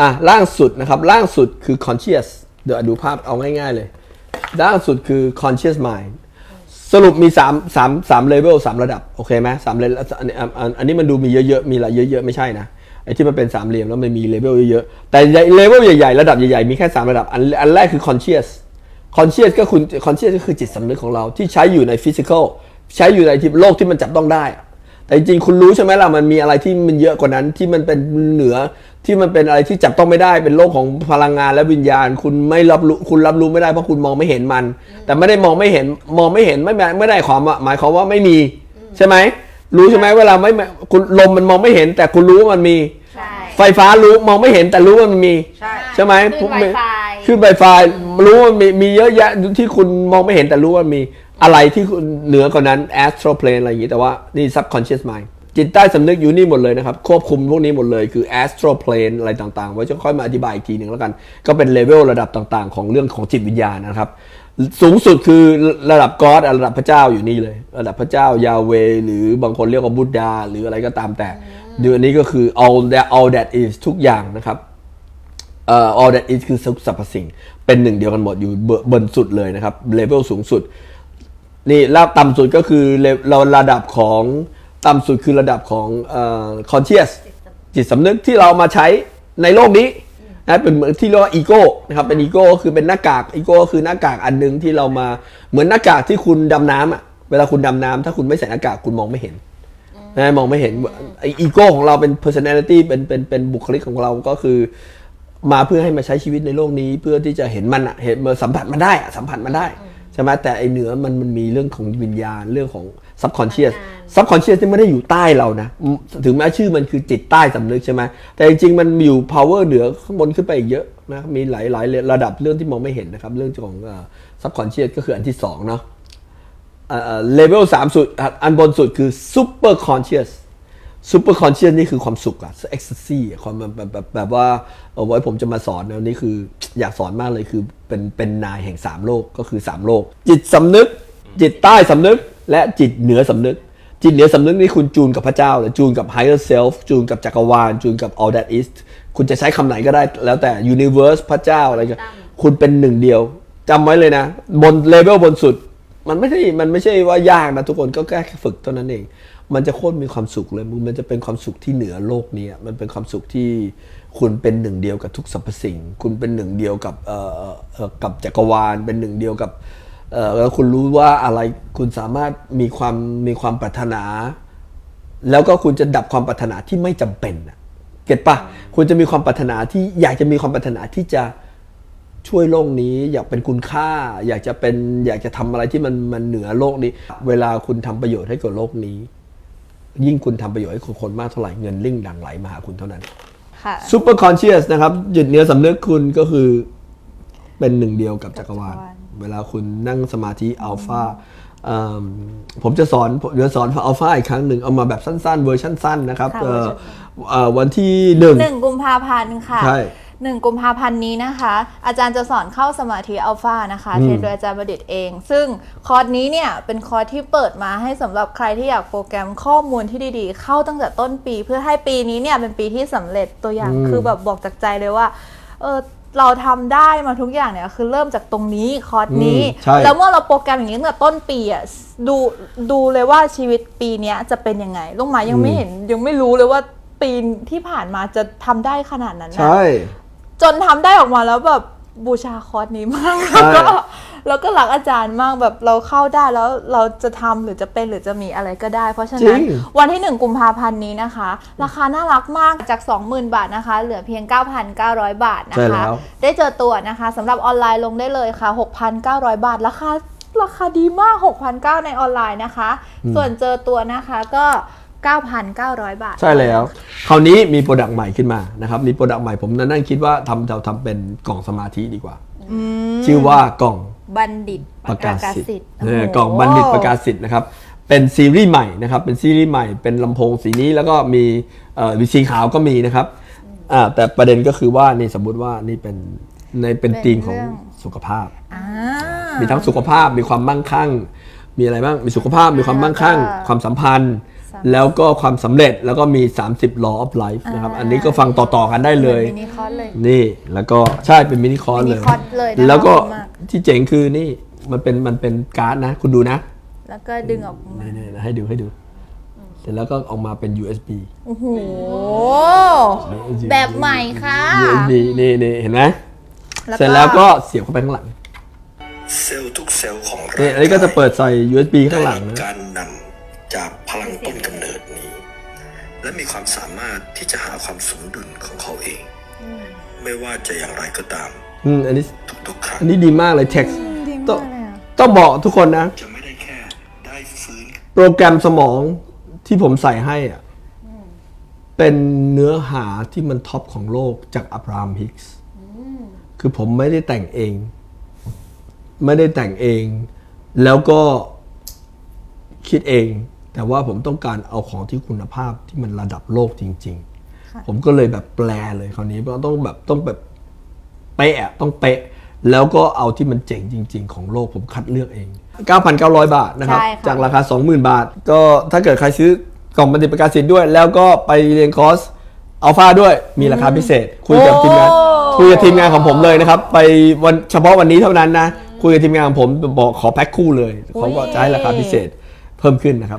อะล่างสุดนะครับล่างสุดคือ conscious เดี๋ยวดูภาพเอาง่ายๆเลย ล่างสุดคือ conscious mind สรุปมี3 3 3เลเวล3ระดับ โอเคไหมสามเลเวลอันนี้มันดูมีเยอะๆ มีอะไรเยอะๆ ไม่ใช่นะไอ้ที่มันเป็นสามเหลี่ยมแล้วมันมีเลเวลเยอะๆ แต่เลเวลใหญ่ๆ ระดับใหญ่ๆ มีแค่ 3 ระดับ อันอันแรกคือ conscious conscious ก็คุณ conscious ก็คือจิตสำนึกของเราที่ใช้อยู่ใน physical ใช้อยู่ในที่โลกที่มันจับต้องได้ แต่จริงๆคุณรู้ใช่ไหมล่ะมันมีอะไรที่มันเยอะกว่านั้นที่มันเป็นเหนือที่มันเป็นอะไรที่จับต้องไม่ได้เป็นโลกของพลังงานและวิญญาณ คุณไม่รับรู้คุณรับรู้ไม่ได้เพราะคุณมองไม่เห็นมัน แต่ไม่ได้มองไม่เห็นมองไม่เห็นไม่ไม่ไม่ได้ความว่าหมายความว่าไม่มีใช่ไหมรู้ใช่ไหมเวลาไม่ไม่คุณลมมันมองไม่เห็น แต่คุณรู้ว่ามันมีใช่ไฟฟ้ารู้มองไม่เห็นแต่รู้ว่ามันมี ใช่ใช่ไหมคลื่น Wi-Fi ขึ้นไฟฟ้ารู้ว่ามีมีเยอะแยะที่คุณมองไม่เห็นแต่รู้ว่ามี อะไรที่เหนือกว่านั้น astral plane อะไรอย่างงี้แต่ว่านี่ subconscious mind จิตใต้สำนึกอยู่นี่หมดเลยนะครับ ควบคุมพวกนี้หมดเลยคือ astral plane อะไรต่างๆ ไว้จะค่อยมาอธิบายอีกทีหนึ่งแล้วกัน ก็เป็นเลเวลระดับต่างๆ ของเรื่องของจิตวิญญาณนะครับ สูงสุดคือระดับกอดระดับพระเจ้าอยู่นี่เลย ระดับพระเจ้ายาเว หรือบางคนเรียกว่าบุตดา หรืออะไรก็ตามแต่ดือนนี้ก็คือ all that all that is ทุกอย่างนะครับเอ่อ all that is คือสรรพสิ่ง เป็นหนึ่งเดียวกันหมดอยู่เบบนสุดเลยนะครับเลเวลสูงสุด นี่ระดับต่ำสุดก็คือเราระดับของต่ำสุดคือระดับของเอ่อ conscious จิตสำนึกที่เรามาใช้ในโลกนี้นะเป็นเหมือนที่เรียกว่าอีโก้นะครับเป็นอีโก้คือเป็นหน้ากากอีโก้คือหน้ากากอันหนึงที่เรามาเหมือนหน้ากากที่คุณดำน้ำอะเวลาคุณดำน้ำถ้าคุณไม่ใส่หน้ากากคุณมองไม่เห็นนะมองไม่เห็นอีโก้ของเราเป็น personality เป็นเป็นเป็นบุคลิกของเราก็คือ มาเพื่อให้มาใช้ชีวิตในโลกนี้ เพื่อที่จะเห็นมันอะเห็นมาสัมผัสมันได้สัมผัสมันได้ ใช่ไหมแต่ไอเหนือมันมันมีเรื่องของวิญญาณเรื่องของ subconscious subconscious ที่ไม่ได้อยู่ใต้เรานะอืมถึงแม้ชื่อมันคือจิตใต้สำนึกใช่ไหมแต่จริงๆมันมีอยู่ power เหนือข้างบนขึ้นไปอีกเยอะนะมีหลายหลายระดับเรื่องที่มองไม่เห็นนะครับ เรื่องของเอ่อ subconscious ก็คืออันที่สองเนาะเลเวลสามสุดอะอันบนสุดคือ super conscious super conscious นี่ คือความสุขอะ ecstasy อะความแบบแบบแบบแบบว่าเอาไว้ผมจะมาสอนนะนี่คืออยากสอนมากเลยคือเป็นเป็นนายแห่งสามโลกก็คือสามโลก จิตสำนึก จิตใต้สำนึก และจิตเหนือสำนึก จิตเหนือสำนึกนี่คุณจูนกับพระเจ้าหรือจูนกับ higher self จูนกับจักรวาล จูนกับ all that is คุณจะใช้คำไหนก็ได้แล้วแต่ universe พระเจ้าอะไรก็คุณเป็นหนึ่งเดียวจำไว้เลยนะ บนเลเวลบนสุด มันไม่ใช่มันไม่ใช่ว่ายากนะทุกคนก็แค่ฝึกเท่านั้นเอง มันจะโคตรมีความสุขเลยมันจะเป็นความสุขที่เหนือโลกนี้มันเป็นความสุขที่คุณเป็นหนึ่งเดียวกับทุกสรรพสิ่ง คุณเป็นหนึ่งเดียวกับเอ่อกับจักรวาล เป็นหนึ่งเดียวกับแล้วคุณรู้ว่าอะไรคุณสามารถมีความมีความปรารถนา แล้วก็คุณจะดับความปรารถนาที่ไม่จำเป็นเก็ตปะคุณจะมีความปรารถนาที่อยากจะมีความปรารถนาที่จะช่วยโลกนี้อยากเป็นคุณค่า อยากจะเป็นอยากจะทำอะไรที่มันมันเหนือโลกนี้ เวลาคุณทำประโยชน์ให้กับโลกนี้ ยิ่งคุณทำประโยชน์ให้คนคนมากเท่าไหร่เงินลิ่งดังไหลมาหาคุณเท่านั้นค่ะซูเปอร์คอนเชียสนะครับจิตเหนือสำนึกคุณก็คือเป็นหนึ่งเดียวกับจักรวาลจักรวาล เวลาคุณนั่งสมาธิอัลฟาผมจะสอนเดี๋ยวสอนอัลฟาอีกครั้งหนึ่งเอามาแบบสั้นๆ เวอร์ชันสั้นนะครับค่ะเอ่อเวอร์ชันเอ่อวันที่หนึ่งหนึ่งกุมภาพันธ์ค่ะ ใช่หนึ่งกุมภาพันธ์นี้นะคะ อาจารย์จะสอนเข้าสมาธิอัลฟานะคะอืม เทรนโดยอาจารย์ประดิษฐ์เอง ซึ่งคอร์สนี้เนี่ยเป็นคอร์สที่เปิดมาให้สำหรับใครที่อยากโปรแกรมข้อมูลที่ดีๆ เข้าตั้งแต่ต้นปี เพื่อให้ปีนี้เนี่ยเป็นปีที่สำเร็จตัวอย่างอืม คือแบบบอกจากใจเลยว่าเออเราทำได้มาทุกอย่างเนี่ยคือเริ่มจากตรงนี้คอร์สนี้ อืมใช่ แล้วเมื่อเราโปรแกรมอย่างนี้ตั้งแต่ต้นปีอะดูดูเลยว่าชีวิตปีเนี้ยจะเป็นยังไงลูกหมายังไม่เห็นยังไม่รู้เลยว่าปีที่ผ่านมาจะทำได้ขนาดนั้นนะ ใช่ จนทำได้ออกมาแล้วแบบบูชาคอร์สนี้มากใช่ แล้วก็แล้วก็รักอาจารย์มากแบบเราเข้าได้แล้วเราจะทำหรือจะเป็นหรือจะมีอะไรก็ได้ เพราะฉะจรินั้นงวันที่ 1 กุมภาพันธ์นี้นะคะ ราคาน่ารักมากจาก 20,000 บาทนะคะ เหลือเพียง 9,900 บาทนะใช่คะแล้วได้เจอตัวนะคะสำหรับออนไลน์ลงได้เลยค่ะ 6,900 บาท ราคาราคาดีมาก 6,900 ในออนไลน์นะคะ ส่วนเจอตัวนะคะก็ 9,900 บาท ใช่แล้ว คราวนี้มีโปรดักต์ใหม่ขึ้นมานะครับ มีโปรดักต์ใหม่ผมนั่งคิดว่าทำเราทำเป็นกล่องสมาธิดีกว่า ชื่อว่ากล่องบัณฑิตประกาศสิทธิ์โโหเออกล่องบัณฑิตประกาศสิทธิ์นะครับ เป็นซีรีส์ใหม่นะครับ เป็นซีรีส์ใหม่ เป็นลำโพงสีนี้แล้วก็มีเอ่อมีสีขาวก็มีนะครับอ่าแต่ประเด็นก็คือว่านี่สมมุติว่านี่เป็นในเป็นเป็นธีมของเรื่องสุขภาพอ่ามีทั้งสุขภาพ มีความมั่งคั่ง มีอะไรบ้าง มีสุขภาพ มีความมั่งคั่งแล้วก็ความสัมพันธ์สาม แล้วก็ความสำเร็จแล้วก็มี 30 law of life นะครับ อันนี้ก็ฟังต่อ ๆ กันได้เลย มินิคอร์สเลย นี่แล้วก็ใช่เป็นมินิคอร์สเลย มินิคอร์สเลยนะคะแล้วก็ขอบคุณมาก ที่เจ๋งคือนี่มันเป็นมันเป็นการ์ดนะ คุณดูนะแล้วก็ดึงออกมา นี่ๆให้ดูให้ดูเสร็จแล้วก็ออกมาเป็น USB โอ้โห แบบใหม่ค่ะ USB นี่นี่เห็นไหมแล้วก็เสร็จแล้วก็เสียบเข้าไปข้างหลังเซลล์ทุกเซลล์ของนี่ร่างอันนี้ก็จะเปิดใส่ USB ข้างหลังได้นะรับการนำ จากพลังต้นกำเนิดนี้ และมีความสามารถที่จะหาความสมดุลของเขาเอง ไม่ว่าจะอย่างไรก็ตาม อืมอันนี้ทุกๆครั้งอันนี้ดีมากเลย text ดีต้องมากเลยอะต้องบอกทุกคนนะ จะไม่ได้แค่ได้ฟื้นโปรแกรมสมองที่ผมใส่ให้อะเป็นเนื้อหาที่มันท็อปของโลกจากอับราฮัมฮิกส์คือผมไม่ได้แต่งเอง ไม่ได้แต่งเอง แล้วก็คิดเอง แต่ว่าผมต้องการเอาของที่คุณภาพที่มันระดับโลกจริง ๆ ผมก็เลยแบบแปลเลยคราวนี้เพราะต้องแบบต้องแบบเป๊ะอะต้องเป๊ะ แล้วก็เอาที่มันเจ๋งจริง ๆ ของโลกผมคัดเลือกเอง 9,900 บาทนะครับใช่ค่ะจากราคา 20,000 บาท ก็ถ้าเกิดใครซื้อกล่องปฏิประกาศสิทธิ์ด้วย แล้วก็ไปเรียนคอร์สอัลฟาด้วยมีราคาพิเศษ คุยกับทีมงานคุยกับทีมงานของผมเลยนะครับ ไปวันเฉพาะวันนี้เท่านั้นนะ คุยกับทีมงานของผมบอกขอแพ็คคู่เลยเขาก็จะให้ราคาพิเศษเพิ่มขึ้นนะครับ